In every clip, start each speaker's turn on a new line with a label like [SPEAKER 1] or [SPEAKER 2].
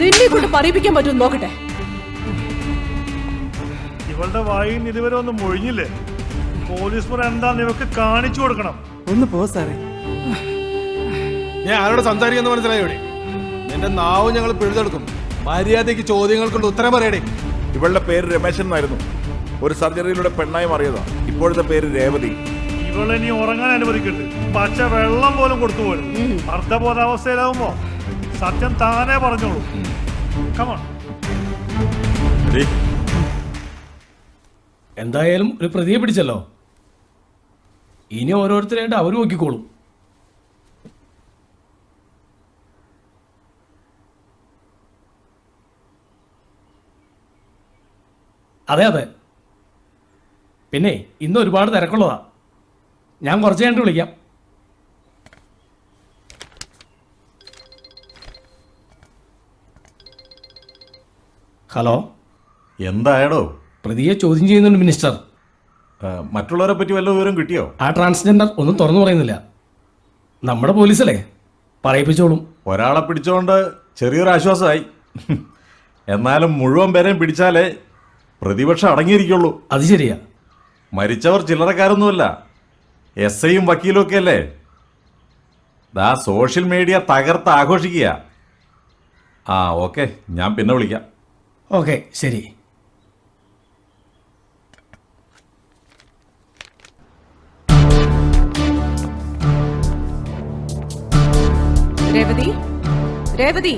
[SPEAKER 1] നിന്നെ കൊണ്ട് പറയിപ്പിക്കാൻ പറ്റും നോക്കട്ടെ.
[SPEAKER 2] ഇവളുടെ വായിൽ ഇതുവരെ ഒന്നും മൊഴിഞ്ഞില്ലേ? പോലീസ് എന്താന്ന് ഇവക്ക് കാണിച്ചു കൊടുക്കണം.
[SPEAKER 3] ഒന്ന് പോ സാറേ.
[SPEAKER 4] ഞാൻ ആരോട് സംസാരിക്കുന്ന മനസ്സിലായോടെ നിന്റെ നാവും ഞങ്ങൾ പിഴുതെടുക്കും. മര്യാദയ്ക്ക് ചോദ്യങ്ങൾക്കുള്ള ഉത്തരം പറയടേ.
[SPEAKER 5] ഇവളുടെ പേര് രമേശൻ എന്നായിരുന്നു. ഒരു സർജറിയിലൂടെ പെണ്ണായി മാറിയതാ. ഇപ്പോഴത്തെ പേര് രേവതി.
[SPEAKER 2] ഇവളെ ഇനി ഉറങ്ങാൻ അനുവദിക്കരുത്. പച്ച വെള്ളം പോലും കൊടുത്തു പോലും അർദ്ധബോധാവസ്ഥയിലാവുമ്പോ സത്യം താനേ പറഞ്ഞോളൂ. കമോൺ
[SPEAKER 6] എന്തായാലും ഒരു പ്രതിയെ പിടിച്ചല്ലോ. ഇനി ഓരോരുത്തരായിട്ട് അവർ നോക്കിക്കോളും. അതെ അതെ. പിന്നെ ഇന്ന് ഒരുപാട് തിരക്കുള്ളതാ. ഞാൻ കുറച്ച് കഴിഞ്ഞിട്ട് വിളിക്കാം. ഹലോ?
[SPEAKER 5] എന്തായടോ?
[SPEAKER 6] പ്രതിയെ ചോദ്യം ചെയ്യുന്നുണ്ട് മിനിസ്റ്റർ.
[SPEAKER 5] മറ്റുള്ളവരെ പറ്റി വല്ല വിവരം കിട്ടിയോ?
[SPEAKER 6] ആ ട്രാൻസ്ജെൻഡർ ഒന്നും തുറന്നു പറയുന്നില്ല. നമ്മുടെ പോലീസല്ലേ? പറയിപ്പിച്ചോളും.
[SPEAKER 5] ഒരാളെ പിടിച്ചോണ്ട് ചെറിയൊരു ആശ്വാസമായി. എന്നാലും മുഴുവൻ പേരെയും പിടിച്ചാലേ പ്രതിപക്ഷം അടങ്ങിയിരിക്കുള്ളൂ.
[SPEAKER 6] അത് ശരിയാ.
[SPEAKER 5] മരിച്ചവർ ചില്ലറക്കാരൊന്നുമല്ല. എസ് ഐയും വക്കീലും ഒക്കെ അല്ലേ? ദാ സോഷ്യൽ മീഡിയ തകർത്ത് ആഘോഷിക്കുക. ആ ഓക്കെ. ഞാൻ പിന്നെ വിളിക്കാം.
[SPEAKER 6] ഓക്കെ ശരി.
[SPEAKER 1] രേവതി രേവതി.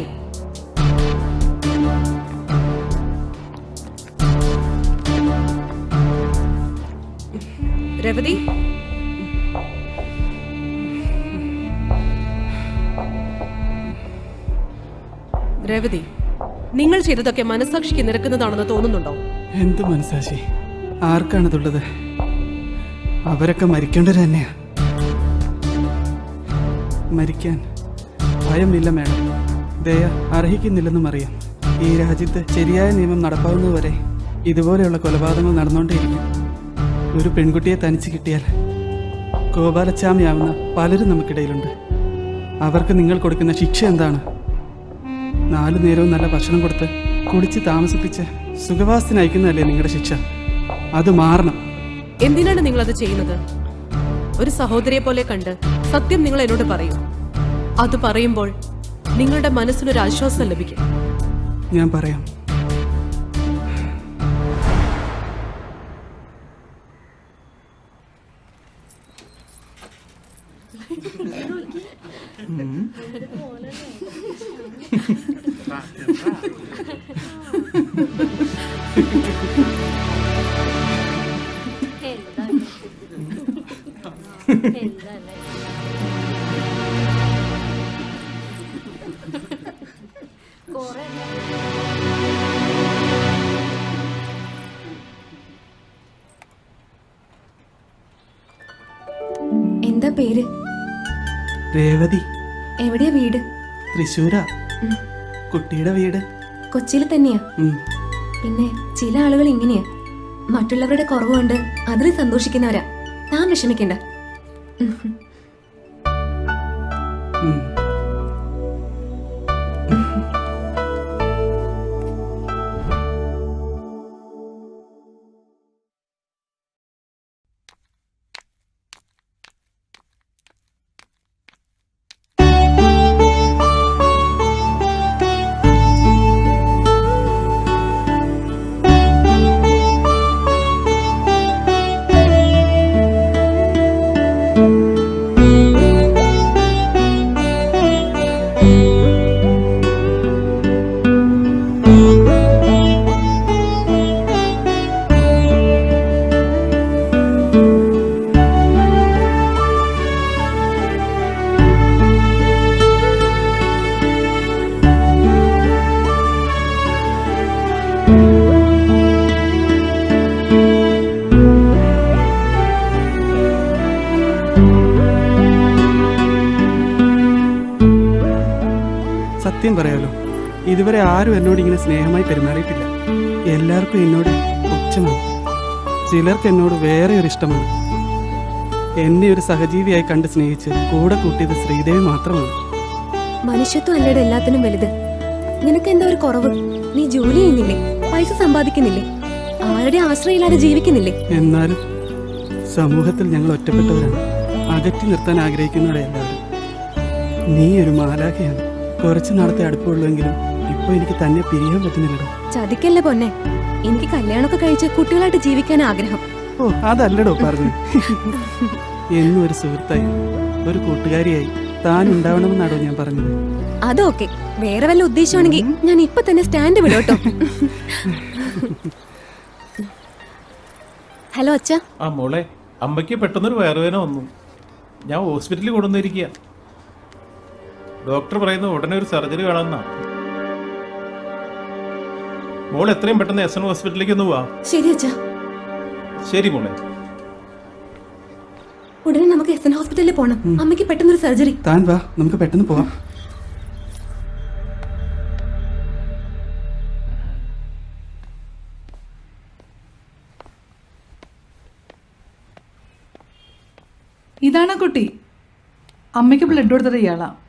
[SPEAKER 1] രേവതി. രേവതി. നിങ്ങൾ ചെയ്തതൊക്കെ മനസാക്ഷിക്ക് നിരക്കുന്നതാണെന്ന് തോന്നുന്നുണ്ടോ?
[SPEAKER 3] എന്ത് മനസാക്ഷി ആർക്കാണതുള്ളത്? അവരൊക്കെ മരിക്കേണ്ടത് തന്നെയാ. മരിക്കാൻ ഭയമില്ല മാഡം. ദയ അർഹിക്കുന്നില്ലെന്നും അറിയാം. ഈ രാജ്യത്ത് ശരിയായ നിയമം നടപ്പാവുന്നതുവരെ ഇതുപോലെയുള്ള കൊലപാതകങ്ങൾ നടന്നുകൊണ്ടേയിരിക്കും. ഒരു പെൺകുട്ടിയെ തനിച്ച് കിട്ടിയാൽ ഗോപാലച്ചാമിയാവുന്ന പലരും നമുക്കിടയിലുണ്ട്. അവർക്ക് നിങ്ങൾ കൊടുക്കുന്ന ശിക്ഷ എന്താണ്? നാലു നേരവും നല്ല ഭക്ഷണം കൊടുത്ത് കുടിച്ച് താമസിപ്പിച്ച് സുഖവാസത്തിനയക്കുന്നതല്ലേ നിങ്ങളുടെ ശിക്ഷ? അത് മാറണം.
[SPEAKER 1] എന്തിനാണ് നിങ്ങൾ അത് ചെയ്യുന്നത്? ഒരു സഹോദരിയെ പോലെ കണ്ട് സത്യം നിങ്ങൾ എന്നോട് പറയും. അത് പറയുമ്പോൾ നിങ്ങളുടെ മനസ്സിനൊരു ആശ്വാസം ലഭിക്കും.
[SPEAKER 3] ഞാൻ പറയാം.
[SPEAKER 7] എന്താ പേര്?
[SPEAKER 3] രേവതി.
[SPEAKER 7] എവിടെയാ വീട്?
[SPEAKER 3] തൃശ്ശൂരാ. കുട്ടിയുടെ വീട്?
[SPEAKER 7] കൊച്ചിയിൽ തന്നെയാ. പിന്നെ ചില ആളുകൾ ഇങ്ങനെയാ. മറ്റുള്ളവരുടെ കുറവുകൊണ്ട് അതിൽ സന്തോഷിക്കുന്നവരാ. താൻ വിഷമിക്കണ്ട.
[SPEAKER 3] സത്യം പറയാലോ ഇതുവരെ ആരും എന്നോട് ഇങ്ങനെ സ്നേഹമായി പെരുമാറിയിട്ടില്ല. എല്ലാവർക്കും എന്നോട് പുച്ഛമാണ്. ചിലർക്ക് എന്നോട് വേറെ ഒരു ഇഷ്ടമാണ്. എന്നെ ഒരു സഹജീവിയായി കണ്ട് സ്നേഹിച്ച് കൂടെ കൂട്ടിയത് ശ്രീദേവി മാത്രമാണ്.
[SPEAKER 7] മനുഷ്യത്വം അല്ലേടെ എല്ലാത്തിനും വലുത്. നിനക്ക് എന്താ ഒരു കുറവ്? നീ ജോലി ചെയ്യുന്നില്ലേ? പൈസ സമ്പാദിക്കുന്നില്ലേ? ആരുടെ ആശ്രയമില്ലാതെ ജീവിക്കുന്നില്ലേ?
[SPEAKER 3] എന്നാലും സമൂഹത്തിൽ ഞങ്ങൾ ഒറ്റപ്പെട്ടവരാണ്. അകറ്റി നിർത്താൻ ആഗ്രഹിക്കുന്നവരെ എല്ലാവരും. നീ ഒരു മാലാഖയാണ്. കുറച്ച് നാളത്തെ അടുപ്പുള്ളൂ ഇപ്പൊ എനിക്ക് തന്നെ പിരിയാൻ പറ്റുന്നില്ലടോ.
[SPEAKER 7] ചതിക്കല്ലേ പൊന്നെ? എനിക്ക് കല്യാണമൊക്കെ കഴിച്ച് കുട്ടികളായിട്ട് ജീവിക്കാൻ ആഗ്രഹം.
[SPEAKER 3] ഓ അതല്ലടോ പറഞ്ഞു എന്നും ഒരു സുഹൃത്തായി ഒരു കൂട്ടുകാരിയായി താൻ ഉണ്ടാവണമെന്നാണോ ഞാൻ പറഞ്ഞത്.
[SPEAKER 7] അതൊക്കെ വേറെ വല്ല ഉദ്ദേശമാണെങ്കിൽ ഞാൻ ഇപ്പൊ തന്നെ സ്റ്റാൻഡ് വിടോട്ടോ. ഹലോ അച്ഛ.
[SPEAKER 8] ആ മോളെ അമ്മയ്ക്ക് പെട്ടെന്നൊരു വയറുവേന വന്നു. ഞാൻ ഹോസ്പിറ്റലിൽ കൊണ്ടുവന്നിരിക്കുക ഡോക്ടർ പറയുന്നു ഉടനെ ഒരു സർജറി വേണമെന്നാ. മോൾ എത്രയും പെട്ടെന്ന് എസ് എൻ ഹോസ്പിറ്റലിലേക്ക് ഒന്ന് പോവാ
[SPEAKER 7] ശരി അച്ഛാ.
[SPEAKER 8] ശരി മോളെ.
[SPEAKER 7] ഉടനെ നമുക്ക് എസ് എൻ ഹോസ്പിറ്റലിൽ പോകണം അമ്മയ്ക്ക് പെട്ടെന്ന് ഒരു സർജറി.
[SPEAKER 3] താൻ വാ നമുക്ക് പെട്ടെന്ന് പോവാം.
[SPEAKER 9] ഇതാണ് കുട്ടി? അമ്മയ്ക്ക് ബ്ലഡ് കൊടുത്തത് ഇയാളാ.
[SPEAKER 7] താങ്ക്സ്
[SPEAKER 10] ഏ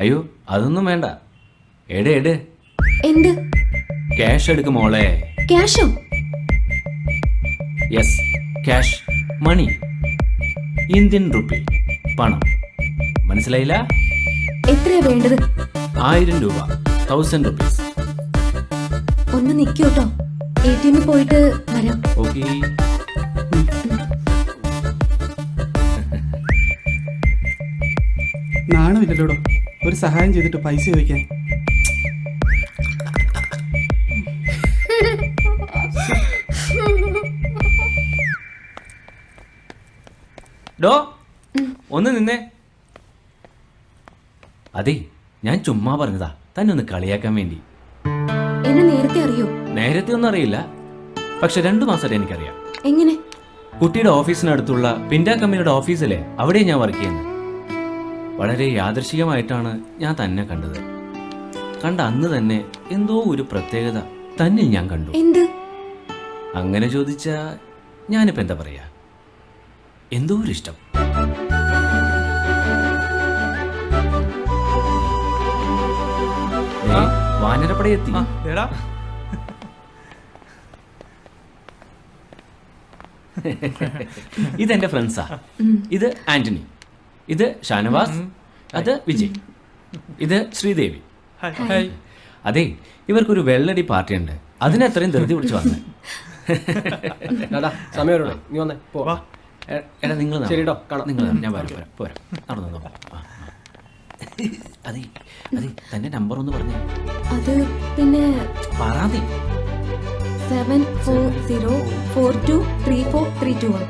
[SPEAKER 10] അയ്യോ അതൊന്നും വേണ്ട. എടേ എട്.
[SPEAKER 7] എന്ത്?
[SPEAKER 10] ക്യാഷ് എടുക്ക് മോളെ.
[SPEAKER 7] ക്യാഷോ
[SPEAKER 10] yes cash money Indian rupee പണം. മനസ്സിലായില്ല?
[SPEAKER 7] എത്രയാ വേണ്ടത്?
[SPEAKER 10] ആയിരം രൂപ തൗസൻഡ് റുപ്പീസ്
[SPEAKER 7] ഒന്ന് നിൽക്കൂട്ടോ എ ടി എമ്മിൽ പോയിട്ട് വരാം.
[SPEAKER 10] ഓക്കെ
[SPEAKER 3] നാണമില്ലല്ലോടോ? ഒരു സഹായം ചെയ്തിട്ട് പൈസ ചോദിക്കാൻ.
[SPEAKER 10] ഡോ ഒന്ന് നിന്നേ. അതെ ഞാൻ ചുമ്മാ പറഞ്ഞതാ. തന്നെ ഒന്ന് കളിയാക്കാൻ വേണ്ടി.
[SPEAKER 7] എന്നെ നേരത്തെ അറിയോ?
[SPEAKER 10] നേരത്തെ ഒന്നും അറിയില്ല. പക്ഷെ രണ്ടു മാസമായിട്ട് എനിക്കറിയാം.
[SPEAKER 7] എങ്ങനെ?
[SPEAKER 10] കുട്ടിയുടെ ഓഫീസിനടുത്തുള്ള പിൻഡാ കമ്പനിയുടെ ഓഫീസിലെ അവിടെ ഞാൻ വർക്ക് ചെയ്യുന്നത്. വളരെ യാദൃശികമായിട്ടാണ് ഞാൻ തന്നെ കണ്ടത്. കണ്ട അന്ന് തന്നെ എന്തോ ഒരു പ്രത്യേകത തന്നിൽ ഞാൻ കണ്ടു.
[SPEAKER 7] എന്ത്?
[SPEAKER 10] അങ്ങനെ ചോദിച്ചാ ഞാനിപ്പോ എന്താ പറയാ? എന്തോ ഒരു ഇഷ്ടം. വാനരപ്പടയെത്തി ഇതെന്റെ ഫ്രണ്ട്സാ. ഇത് ആന്റണി. ഇത് ഷാനവാസ് അത് വിജയ് ഇത് ശ്രീദേവി. അതെ ഇവർക്കൊരു വെള്ളടി പാർട്ടി ഉണ്ട് അതിനെ അത്രയും ധൃതി പിടിച്ച് വന്നേ.
[SPEAKER 6] സമയം നീ വന്നേ.
[SPEAKER 10] എടാ നിങ്ങൾ
[SPEAKER 6] ശരിട്ടോ, കാണാം.
[SPEAKER 10] നിങ്ങൾ ഞാൻ വരാം വരാം. പോരാ. നടന്നു നടന്നു. ആ, ആ. അതെ അതെ തന്റെ നമ്പർ ഒന്ന് പറഞ്ഞു.
[SPEAKER 7] അത് പിന്നെ
[SPEAKER 10] പറയാതെ
[SPEAKER 7] seven four zero four two three four three two one.